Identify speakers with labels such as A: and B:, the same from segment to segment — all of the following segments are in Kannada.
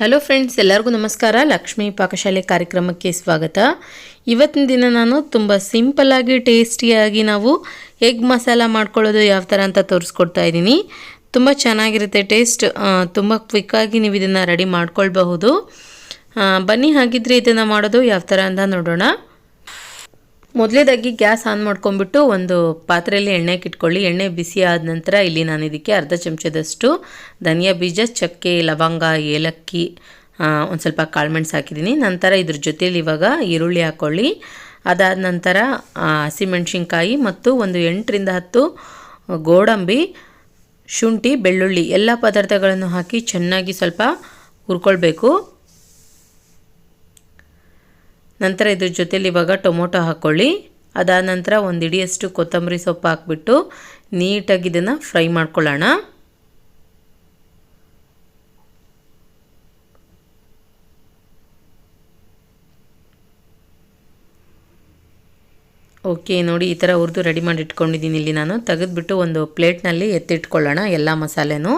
A: ಹಲೋ ಫ್ರೆಂಡ್ಸ್ ಎಲ್ಲರಿಗೂ ನಮಸ್ಕಾರ. ಲಕ್ಷ್ಮೀ ಪಾಕಶಾಲೆ ಕಾರ್ಯಕ್ರಮಕ್ಕೆ ಸ್ವಾಗತ. ಇವತ್ತಿನ ದಿನ ನಾನು ತುಂಬ ಸಿಂಪಲ್ಲಾಗಿ ಟೇಸ್ಟಿಯಾಗಿ ನಾವು ಎಗ್ ಮಸಾಲ ಮಾಡ್ಕೊಳ್ಳೋದು ಯಾವ ಥರ ಅಂತ ತೋರಿಸ್ಕೊಡ್ತಾ ಇದ್ದೀನಿ. ತುಂಬ ಚೆನ್ನಾಗಿರುತ್ತೆ ಟೇಸ್ಟ್ ತುಂಬ ಕ್ವಿಕ್ಕಾಗಿ ನೀವು ಇದನ್ನು ರೆಡಿ ಮಾಡ್ಕೊಳ್ಬಹುದು. ಬನ್ನಿ, ಹಾಗಿದ್ರೆ ಇದನ್ನು ಮಾಡೋದು ಯಾವ ಥರ ಅಂತ ನೋಡೋಣ. ಮೊದಲೇದಾಗಿ ಗ್ಯಾಸ್ ಆನ್ ಮಾಡ್ಕೊಂಡ್ಬಿಟ್ಟು ಒಂದು ಪಾತ್ರೆಯಲ್ಲಿ ಎಣ್ಣೆ ಇಟ್ಕೊಳ್ಳಿ ಎಣ್ಣೆ ಬಿಸಿ ಆದ ನಂತರ ಇಲ್ಲಿ ನಾನು ಇದಕ್ಕೆ ಅರ್ಧ ಚಮಚದಷ್ಟು ಧನಿಯಾ ಬೀಜ, ಚಕ್ಕೆ, ಲವಂಗ, ಏಲಕ್ಕಿ ಒಂದು ಸ್ವಲ್ಪ ಕಾಳುಮೆಣ್ಸು ಹಾಕಿದ್ದೀನಿ. ನಂತರ ಇದ್ರ ಜೊತೇಲಿ ಇವಾಗ ಈರುಳ್ಳಿ ಹಾಕ್ಕೊಳ್ಳಿ ಅದಾದ ನಂತರ ಹಸಿಮೆಣ್ಸಿನ್ಕಾಯಿ ಹಸಿಮೆಣಸಿನ್ಕಾಯಿ ಮತ್ತು ಒಂದು ಎಂಟರಿಂದ ಹತ್ತು ಗೋಡಂಬಿ, ಶುಂಠಿ, ಬೆಳ್ಳುಳ್ಳಿ, ಎಲ್ಲ ಪದಾರ್ಥಗಳನ್ನು ಹಾಕಿ ಚೆನ್ನಾಗಿ ಸ್ವಲ್ಪ ಹುರ್ಕೊಳ್ಬೇಕು. ನಂತರ ಇದ್ರ ಜೊತೆಲಿ ಇವಾಗ ಟೊಮೊಟೊ ಹಾಕ್ಕೊಳ್ಳಿ ಅದಾದ ನಂತರ ಒಂದು ಇಡಿಯಷ್ಟು ಕೊತ್ತಂಬರಿ ಸೊಪ್ಪು ಹಾಕ್ಬಿಟ್ಟು ನೀಟಾಗಿ ಇದನ್ನು ಫ್ರೈ ಮಾಡ್ಕೊಳ್ಳೋಣ. ಓಕೆ, ನೋಡಿ ಈ ಥರ ಹುರಿದು ರೆಡಿ ಮಾಡಿ ಇಟ್ಕೊಂಡಿದ್ದೀನಿ ಇಲ್ಲಿ ನಾನು. ತೆಗೆದುಬಿಟ್ಟು ಒಂದು ಪ್ಲೇಟ್ನಲ್ಲಿ ಎತ್ತಿಟ್ಕೊಳ್ಳೋಣ ಎಲ್ಲ ಮಸಾಲೆನೂ.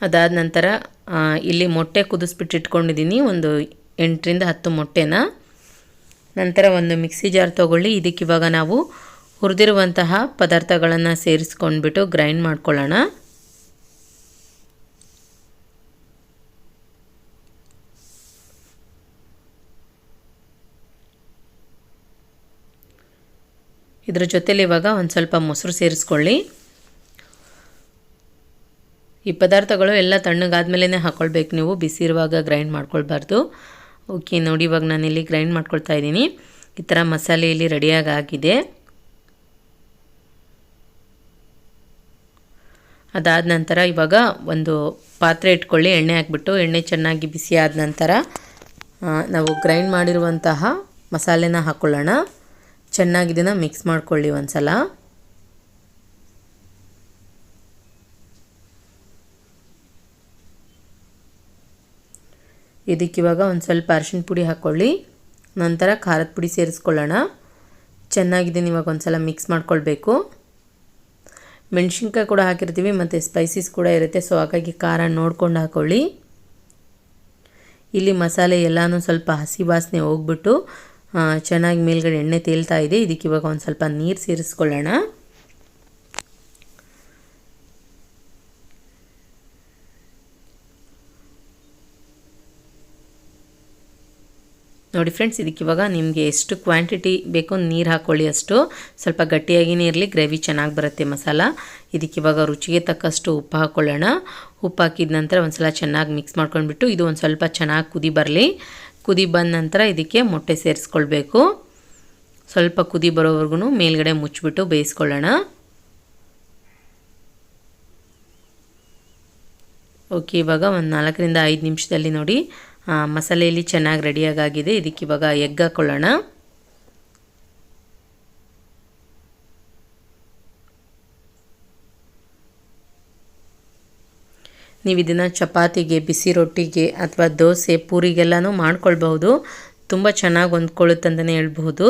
A: ಅದಾದ ನಂತರ ಇಲ್ಲಿ ಮೊಟ್ಟೆ ಕುದಿಸ್ಬಿಟ್ಟು ಇಟ್ಕೊಂಡಿದ್ದೀನಿ. ಒಂದು ಎಂಟರಿಂದ ಹತ್ತು ಮೊಟ್ಟೆನ. ನಂತರ ಒಂದು ಮಿಕ್ಸಿ ಜಾರ್ ತೊಗೊಳ್ಳಿ. ಇದಕ್ಕೆ ಇವಾಗ ನಾವು ಹುರಿದಿರುವಂತಹ ಪದಾರ್ಥಗಳನ್ನು ಸೇರಿಸ್ಕೊಂಡ್ಬಿಟ್ಟು ಗ್ರೈಂಡ್ ಮಾಡ್ಕೊಳ್ಳೋಣ. ಇದ್ರ ಜೊತೆಲಿ ಇವಾಗ ಒಂದು ಸ್ವಲ್ಪ ಮೊಸರು ಸೇರಿಸ್ಕೊಳ್ಳಿ. ಈ ಪದಾರ್ಥಗಳು ಎಲ್ಲ ತಣ್ಣಗಾದ್ಮೇಲೆ ಹಾಕ್ಕೊಳ್ಬೇಕು ನೀವು. ಬಿಸಿ ಇರುವಾಗ ಗ್ರೈಂಡ್ ಮಾಡ್ಕೊಳ್ಬಾರ್ದು. ಓಕೆ ನೋಡಿ ಇವಾಗ ನಾನಿಲ್ಲಿ ಗ್ರೈಂಡ್ ಮಾಡ್ಕೊಳ್ತಾ ಇದ್ದೀನಿ. ಈ ಥರ ಮಸಾಲೆ ಇಲ್ಲಿ ರೆಡಿಯಾಗಿ ಆಗಿದೆ. ಅದಾದ ನಂತರ ಇವಾಗ ಒಂದು ಪಾತ್ರೆ ಇಟ್ಕೊಳ್ಳಿ, ಎಣ್ಣೆ ಹಾಕ್ಬಿಟ್ಟು. ಎಣ್ಣೆ ಚೆನ್ನಾಗಿ ಬಿಸಿ ಆದ ನಂತರ ನಾವು ಗ್ರೈಂಡ್ ಮಾಡಿರುವಂತಹ ಮಸಾಲೆನ ಹಾಕ್ಕೊಳ್ಳೋಣ ಚೆನ್ನಾಗಿ ಇದನ್ನು ಮಿಕ್ಸ್ ಮಾಡ್ಕೊಳ್ಳಿ ಒಂದು ಸಲ ಇದಕ್ಕಿವಾಗ ಒಂದು ಸ್ವಲ್ಪ ಅರಿಶಿನ ಪುಡಿ ಹಾಕ್ಕೊಳ್ಳಿ ನಂತರ ಖಾರದ ಪುಡಿ ಸೇರಿಸ್ಕೊಳ್ಳೋಣ. ಚೆನ್ನಾಗಿದೆ ಇವಾಗ ಒಂದು ಸಲ ಮಿಕ್ಸ್ ಮಾಡ್ಕೊಳ್ಬೇಕು. ಮೆಣಸಿನ್ಕಾಯಿ ಕೂಡ ಹಾಕಿರ್ತೀವಿ ಮತ್ತು ಸ್ಪೈಸಿಸ್ ಕೂಡ ಇರುತ್ತೆ. ಸೊ ಹಾಗಾಗಿ ಖಾರ ನೋಡ್ಕೊಂಡು ಹಾಕ್ಕೊಳ್ಳಿ ಇಲ್ಲಿ ಮಸಾಲೆ ಎಲ್ಲನೂ ಸ್ವಲ್ಪ ಹಸಿ ವಾಸನೆ ಹೋಗ್ಬಿಟ್ಟು ಚೆನ್ನಾಗಿ ಮೇಲ್ಗಡೆ ಎಣ್ಣೆ ತೇಲ್ತಾ ಇದೆ. ಇದಕ್ಕೆ ಇವಾಗ ಒಂದು ಸ್ವಲ್ಪ ನೀರು ಸೇರಿಸ್ಕೊಳ್ಳೋಣ. ನೋಡಿ ಫ್ರೆಂಡ್ಸ್ ಇದಕ್ಕೆ ಇವಾಗ ನಿಮಗೆ ಎಷ್ಟು ಕ್ವಾಂಟಿಟಿ ಬೇಕೋ ನೀರು ಹಾಕ್ಕೊಳ್ಳಿ ಅಷ್ಟು. ಸ್ವಲ್ಪ ಗಟ್ಟಿಯಾಗಿನೇ ಇರಲಿ ಗ್ರೇವಿ ಚೆನ್ನಾಗಿ ಬರುತ್ತೆ ಮಸಾಲ. ಇದಕ್ಕೆ ಇವಾಗ ರುಚಿಗೆ ತಕ್ಕಷ್ಟು ಉಪ್ಪು ಹಾಕ್ಕೊಳ್ಳೋಣ ಉಪ್ಪು ಹಾಕಿದ ನಂತರ ಒಂದು ಸಲ ಚೆನ್ನಾಗಿ ಮಿಕ್ಸ್ ಮಾಡ್ಕೊಂಡ್ಬಿಟ್ಟು ಇದು ಒಂದು ಸ್ವಲ್ಪ ಚೆನ್ನಾಗಿ ಕುದಿ ಬರಲಿ. ಕುದಿ ಬಂದ ನಂತರ ಇದಕ್ಕೆ ಮೊಟ್ಟೆ ಸೇರಿಸ್ಕೊಳ್ಬೇಕು. ಸ್ವಲ್ಪ ಕುದಿ ಬರೋವರೆಗೂ ಮೇಲ್ಗಡೆ ಮುಚ್ಚಿಬಿಟ್ಟು ಬೇಯಿಸ್ಕೊಳ್ಳೋಣ. ಓಕೆ ಇವಾಗ ಒಂದು ನಾಲ್ಕರಿಂದ ಐದು ನಿಮಿಷದಲ್ಲಿ ನೋಡಿ. ಮಸಾಲೆಯಲ್ಲಿ ಚೆನ್ನಾಗಿ ರೆಡಿಯಾಗಿದೆ ಇದಕ್ಕೆ ಇವಾಗ ಎಗ್ ಹಾಕ್ಕೊಳ್ಳೋಣ ನೀವು ಇದನ್ನು ಚಪಾತಿಗೆ, ಬಿಸಿ ರೊಟ್ಟಿಗೆ ಅಥವಾ ದೋಸೆ, ಪೂರಿಗೆಲ್ಲನೂ ಮಾಡ್ಕೊಳ್ಬಹುದು. ತುಂಬ ಚೆನ್ನಾಗಿ ಹೊಂದ್ಕೊಳ್ಳುತ್ತೆ ಅಂತಲೇ ಹೇಳ್ಬಹುದು.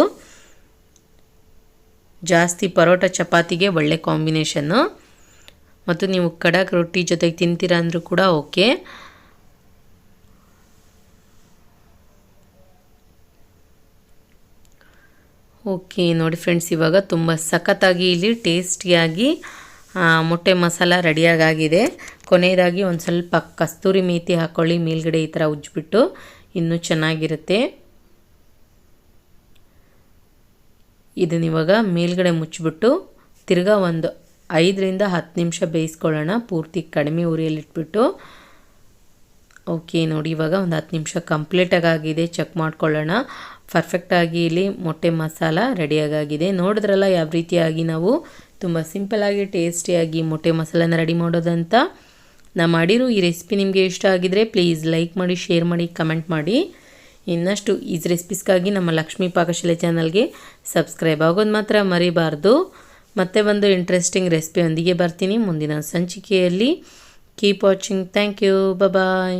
A: ಜಾಸ್ತಿ ಪರೋಟ ಚಪಾತಿಗೆ ಒಳ್ಳೆ ಕಾಂಬಿನೇಷನ್ನು. ಮತ್ತು ನೀವು ಕಡಕ್ ರೊಟ್ಟಿ ಜೊತೆಗೆ ತಿಂತೀರ ಅಂದರೂ ಕೂಡ ಓಕೆ. ಓಕೆ, ನೋಡಿ ಫ್ರೆಂಡ್ಸ್, ಇವಾಗ ತುಂಬ ಸಖತ್ತಾಗಿ ಇಲ್ಲಿ ಟೇಸ್ಟಿಯಾಗಿ ಮೊಟ್ಟೆ ಮಸಾಲ ರೆಡಿಯಾಗಿದೆ ಕೊನೆಯದಾಗಿ ಒಂದು ಸ್ವಲ್ಪ ಕಸ್ತೂರಿ ಮೇತಿ ಹಾಕ್ಕೊಳ್ಳಿ ಮೇಲ್ಗಡೆ ಈ ಥರ ಉಜ್ಜಿಬಿಟ್ಟು ಇನ್ನೂ ಚೆನ್ನಾಗಿರುತ್ತೆ. ಇದನ್ನ ಇವಾಗ ಮೇಲ್ಗಡೆ ಮುಚ್ಚಿಬಿಟ್ಟು ತಿರ್ಗಾ ಒಂದು ಐದರಿಂದ ಹತ್ತು ನಿಮಿಷ ಬೇಯಿಸ್ಕೊಳ್ಳೋಣ. ಪೂರ್ತಿ ಕಡಿಮೆ ಉರಿಯಲ್ಲಿಟ್ಬಿಟ್ಟು ಓಕೆ, ನೋಡಿ ಇವಾಗ ಒಂದು ಹತ್ತು ನಿಮಿಷ ಕಂಪ್ಲೀಟಾಗಿ ಆಗಿದೆ, ಚೆಕ್ ಮಾಡ್ಕೊಳ್ಳೋಣ. ಪರ್ಫೆಕ್ಟಾಗಿ ಇಲ್ಲಿ ಮೊಟ್ಟೆ ಮಸಾಲ ರೆಡಿಯಾಗಿದೆ ನೋಡಿದ್ರಲ್ಲ, ಯಾವ ರೀತಿಯಾಗಿ ನಾವು ತುಂಬ ಸಿಂಪಲ್ಲಾಗಿ ಟೇಸ್ಟಿಯಾಗಿ ಮೊಟ್ಟೆ ಮಸಾಲನ ರೆಡಿ ಮಾಡೋದಂತ? ನಾ ಮಾಡಿರೋ ಈ ರೆಸಿಪಿ ನಿಮಗೆ ಇಷ್ಟ ಆಗಿದ್ರೆ ಪ್ಲೀಸ್ ಲೈಕ್ ಮಾಡಿ ಶೇರ್ ಮಾಡಿ ಕಮೆಂಟ್ ಮಾಡಿ. ಇನ್ನಷ್ಟು ಈಸ್ ರೆಸಿಪೀಸ್ಗಾಗಿ ನಮ್ಮ ಲಕ್ಷ್ಮೀ ಪಾಕಶಾಲೆ ಚಾನಲ್ಗೆ ಸಬ್ಸ್ಕ್ರೈಬ್ ಆಗೋದು ಮಾತ್ರ ಮರಿಬಾರ್ದು. ಮತ್ತೆ ಒಂದು ಇಂಟ್ರೆಸ್ಟಿಂಗ್ ರೆಸಿಪಿಯೊಂದಿಗೆ ಬರ್ತೀನಿ. ಮುಂದಿನ ಸಂಚಿಕೆಯಲ್ಲಿ. Keep watching thank you bye